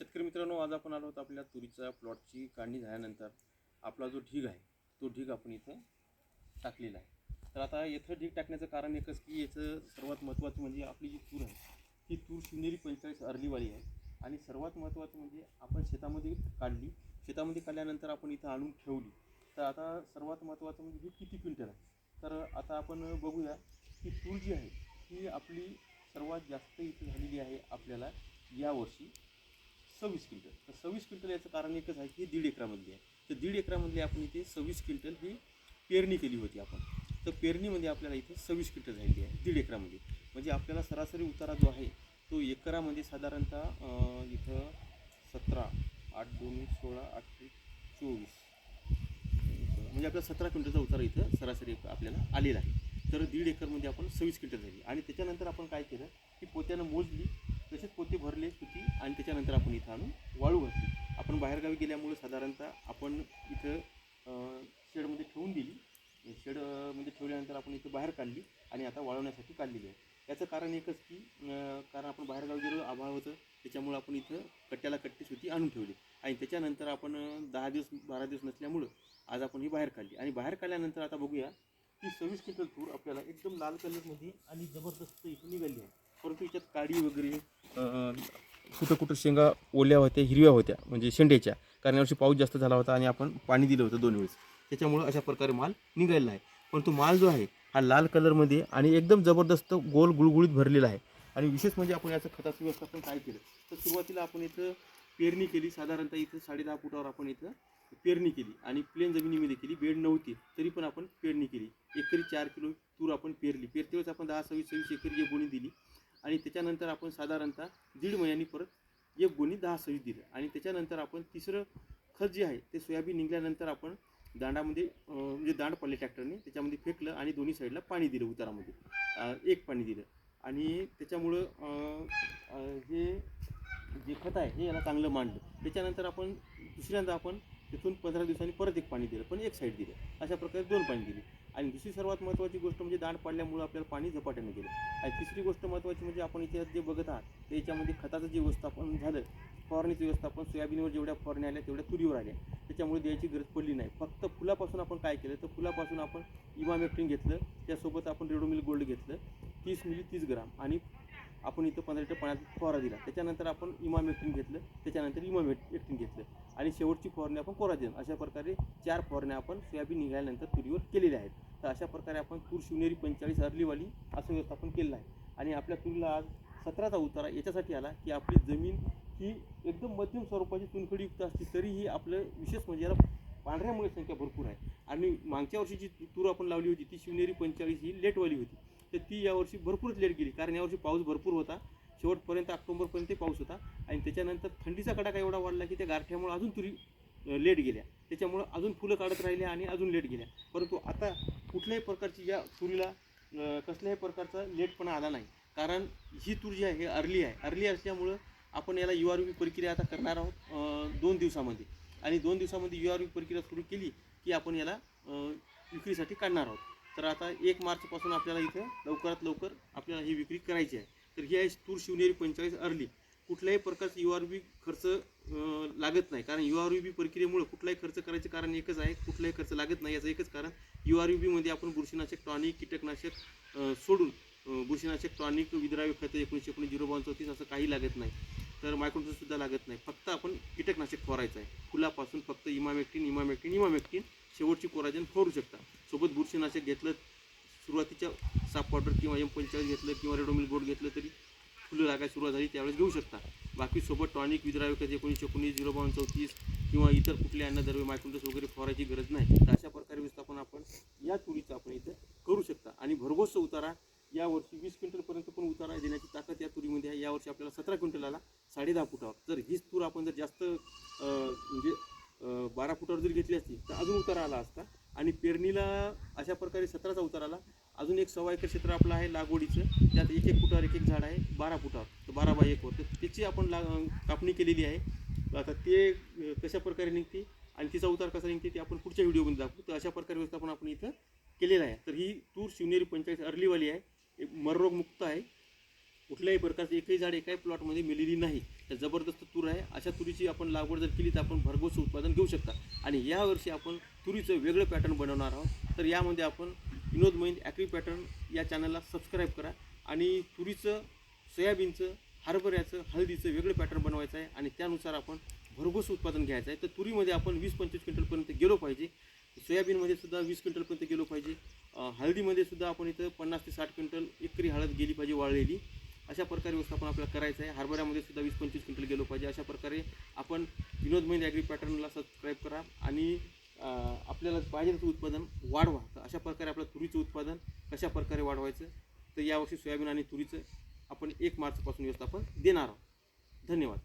शेतकरी मित्रांनो आज आपण आलो आहोत आपल्या तुरीच्या प्लॉटची काढणी झाल्यानंतर. आपला जो ढीग आहे तो ढीग आपण इथं टाकलेला आहे. तर आता येथं ढीग टाकण्याचं कारण एकच की याचं सर्वात महत्त्वाचं म्हणजे आपली जी तूर आहे ती तूर शिवनेरी पंचेचाळीस अर्लीवाली आहे. आणि सर्वात महत्त्वाचं म्हणजे आपण शेतामध्ये काढली. शेतामध्ये काढल्यानंतर आपण इथं आणून ठेवली. तर आता सर्वात महत्त्वाचं म्हणजे ही किती क्विंटल आहे? तर आता आपण बघूया की तूर जी आहे ती आपली सर्वात जास्त इथं झालेली आहे आपल्याला यावर्षी सव्वीस क्विंटल. तर सव्वीस क्विंटल याचं कारण एकच आहे की दीड एकरामधली आहे. तर दीड एकरामधली आपण इथे सव्वीस क्विंटल ही पेरणी केली होती आपण. तर पेरणीमध्ये आपल्याला इथे सव्वीस क्विंटल झालेली आहे दीड एकरामध्ये म्हणजे आपल्याला सरासरी उतारा जो आहे तो एकरामध्ये साधारणतः इथं सतरा आठ दोन सोळा आठ चोवीस. म्हणजे आपल्या सतरा क्विंटलचा उतारा इथं सरासरी आपल्याला आलेला आहे. तर दीड एकरमध्ये आपण सव्वीस क्विंटल झाली. आणि त्याच्यानंतर आपण काय केलं की पोत्यानं मोजली तसेच पोते भरले होती आणि त्याच्यानंतर आपण इथं आणून वाळू घातली. आपण बाहेरगावी गेल्यामुळे साधारणतः आपण इथं शेडमध्ये ठेवून दिली. शेड म्हणजे ठेवल्यानंतर आपण इथं बाहेर काढली आणि आता वाळवण्यासाठी काढलेली आहे. याचं कारण एकच की कारण आपण बाहेरगावी गेलो आभाळ होतं त्याच्यामुळं आपण इथं कट्ट्याला कट्टी सुती आणून ठेवली. आणि त्याच्यानंतर आपण दहा दिवस बारा दिवस नसल्यामुळं आज आपण ही बाहेर काढली. आणि बाहेर काढल्यानंतर आता बघूया की सव्वीस क्विंटल तूर आपल्याला एकदम लाल कलरमध्ये आणि जबरदस्त इथून निघाली आहे. परंतु याच्यात काडी वगैरे कुठं कुठं शेंगा ओल्या होत्या हिरव्या होत्या म्हणजे शेंड्याच्या कारण यावर्षी पाऊस जास्त झाला होता आणि आपण पाणी दिलं होतं दोन वेळेस. त्याच्यामुळं अशा प्रकारे माल निघालेला आहे. परंतु माल जो आहे हा लाल कलरमध्ये आणि एकदम जबरदस्त गोल गुळगुळीत भरलेला आहे. आणि विशेष म्हणजे आपण याचं खताचं व्यवस्थापन काय केलं? तर सुरुवातीला आपण इथं पेरणी केली. साधारणतः इथं साडेदहा फुटावर आपण इथं पेरणी केली. आणि प्लेन जमिनीमध्ये केली. बेड नव्हती तरी पण आपण पेरणी केली. एकरी चार किलो तूर आपण पेरली. पेरते वेळेस आपण दहा सव्वीस सव्वीस एकरी जे बोणी दिली आणि त्याच्यानंतर आपण साधारणतः दीड महिन्यांनी परत एक गोणी दहा सव्वीस दिलं आणि त्याच्यानंतर आपण तिसरं खत जे आहे ते सोयाबीन निघाल्यानंतर आपण दांडामध्ये म्हणजे दांड पडले ट्रॅक्टरने त्याच्यामध्ये फेकलं आणि दोन्ही साईडला पाणी दिलं उतारामध्ये. एक पाणी दिलं. आणि त्याच्यामुळं हे जे खत आहे हे याला चांगलं मांडलं. त्याच्यानंतर आपण दुसऱ्यांदा आपण तिथून पंधरा दिवसांनी परत एक पाणी दिलं पण एक साईड दिलं. अशा प्रकारे दोन पाणी दिली. आणि दुसरी सर्वात महत्त्वाची गोष्ट म्हणजे दांड पाडल्यामुळं आपल्याला पाणी झपाट्याने गेलं. आणि तिसरी गोष्ट महत्त्वाची म्हणजे आपण इथे जे बघत आहात ते याच्यामध्ये खताचं जे व्यवस्थापन झालं फवारणीचं व्यवस्थापन सोयाबीनवर जेवढ्या फवारण्या आल्या तेवढ्या तुरीवर आल्या. त्याच्यामुळे द्यायची गरज पडली नाही. फक्त फुलापासून आपण काय केलं तर फुलापासून आपण इमामेक्टिन घेतलं त्यासोबत आपण रेडोमिल गोल्ड घेतलं तीस मिली तीस ग्राम. आणि आपण इथं पंधरा लिटर पाण्यात फवारा दिला. त्याच्यानंतर आपण इमामेक्टिन घेतलं त्याच्यानंतर इमामेक्टिन घेतलं. आणि शेवटची फवारणी आपण कोरा कोराजेन अशा प्रकारे चार फवारण्या आपण सोयाबीन निघाल्यानंतर तुरीवर केलेल्या आहेत. तर अशा प्रकारे आपण तूर शिवनेरी पंचेचाळीस अर्लीवाली असं व्यवस्थापन केलेलं आहे. आणि आपल्या तुरीला आज सतराचा उतारा याच्यासाठी आला की आपली जमीन ही एकदम मध्यम स्वरूपाची चुनखडीयुक्त असते तरीही आपलं विशेष म्हणजे याला पांढऱ्या मुळे संख्या भरपूर आहे. आणि मागच्या वर्षी जी तूर आपण लावली होती ती शिवनेरी पंचेचाळीस ही लेटवाली होती. तर ती यावर्षी भरपूरच लेट गेली. कारण यावर्षी पाऊस भरपूर होता. शेवटपर्यंत ऑक्टोबरपर्यंत पाऊस होता. आणि त्याच्यानंतर थंडीचा कडाका एवढा वाढला की त्या गारठ्यामुळे अजून तुरी लेट गेल्या. त्याच्यामुळं अजून फुलं काढत राहिल्या आणि अजून लेट गेल्या. परंतु आता कुठल्याही प्रकारची या तुरीला कसल्याही प्रकारचा लेटपणा आला नाही. कारण ही तूर जी आहे हे अर्ली आहे. अर्ली असल्यामुळं आपण याला यू आर व्ही प्रक्रिया आता करणार आहोत दोन दिवसामध्ये. आणि दोन दिवसामध्ये यू आर व्ही प्रक्रिया सुरू केली की आपण याला विक्रीसाठी काढणार आहोत. तर आता एक मार्चपासून आपल्याला इथं लवकरात लवकर आपल्याला ही विक्री करायची आहे. तर ही आहे तूर शिवनेरी पंचेचाळीस अर्ली. कुठल्याही प्रकारचं यू आर बी खर्च लागत नाही. कारण यू आर बी प्रक्रियेमुळे कुठलाही खर्च करायचं कारण एकच आहे. कुठलाही खर्च लागत नाही याचं एकच कारण यू आर बीमध्ये आपण बुरशीनाशक टॉनिक कीटकनाशक सोडून बुरशीनाशक टॉनिक विद्राव्य खतं एकोणीसशे एकोणीस झिरो बावन चौतीस असं काही लागत नाही. तर मायक्रोनसुद्धा लागत नाही. फक्त आपण कीटकनाशक फवारायचं आहे. फुलापासून फक्त इमामेक्टिन इमामेक्टिन इमामेक्टिन शेवटची कोराजन फवारू शकता. सोबत बुरशीनाशक घेतलं सुरुवातीच्या साप पावडर किंवा एम पंचेचाळीस घेतलं किंवा रेडोमिल बोर्ड घेतलं तरी फुलं लागायला सुरुवात झाली त्यावेळेस घेऊ शकता. बाकी सोबत टॉनिक विद्राव्य एकोणीसशे एकोणीस झिरो बावन चौतीस किंवा इतर कुठले अन्नद्रव्य मायक्रोडोस वगैरे फवारायची गरज नाही. तर अशा प्रकारे व्यवस्थापन आपण या तुरीचं आपण इथं करू शकता. आणि भरघोस उतारा यावर्षी वीस क्विंटलपर्यंत पण उतारा देण्याची ताकद या तुरीमध्ये आहे. यावर्षी आपल्याला सतरा क्विंटल आला साडे दहा फुटावर. जर हीच तूर आपण जर जास्त म्हणजे बारा फुटावर जर घेतली असती तर अजून उतारा आला असता. आणि पेरणीला अशा प्रकारे सतराचा उतार आला. अजून एक सव्वा एकर क्षेत्र आपलं आहे लागवडीचं. त्यात एक एक फुटावर एक एक झाड आहे बारा फुटावर. तर बारा बाय एकवर तर त्याची आपण ला कापणी केलेली आहे. आता ते कशा प्रकारे निघते आणि तिचा उतार कसा निघते ते आपण पुढच्या व्हिडिओमध्ये दाखवू. तर अशा प्रकारे व्यवस्थापन आपण इथं केलेलं आहे. तर ही तूर शिवनेरी पंचायत अर्लीवाली आहे. एक मुक्त आहे. कुठल्याही प्रकारचं एकही झाड एकाही प्लॉटमध्ये मिलेली नाही. तर जबरदस्त तूर आहे. अशा तुरीची आपण लागवड जर केली तर आपण भरघोस उत्पादन घेऊ शकता. आणि यावर्षी आपण तुरीचं वेगळं पॅटर्न बनवणार आहोत. तर यामध्ये आपण विनोद महिंद ॲक्री पॅटर्न या चॅनलला सबस्क्राईब करा. आणि तुरीचं सोयाबीनचं हरभऱ्याचं हळदीचं वेगळं पॅटर्न बनवायचं आहे. आणि त्यानुसार आपण भरघोस उत्पादन घ्यायचं आहे. तर तुरीमध्ये आपण वीस पंचवीस क्विंटलपर्यंत गेलो पाहिजे. सोयाबीनमध्ये सुद्धा वीस क्विंटलपर्यंत गेलो पाहिजे. हळदीमध्ये सुद्धा आपण इथं पन्नास ते साठ क्विंटल एकरी हळद गेली पाहिजे वाळलेली. अशा प्रकारे व्यवस्थापन आपल्याला करायचं आहे. हरभऱ्यामध्ये सुद्धा वीस पंचवीस क्विंटल गेलो पाहिजे. अशा प्रकारे आपण विनोद महिंद ॲग्री पॅटर्नला सबस्क्राईब करा आणि आपल्याला पाहिजे तसं उत्पादन वाढवा. तर अशा प्रकारे आपलं तुरीचं उत्पादन कशा प्रकारे वाढवायचं तर यावर्षी सोयाबीन आणि तुरीचं आपण एक मार्चपासून व्यवस्थापन देणार आहोत. धन्यवाद.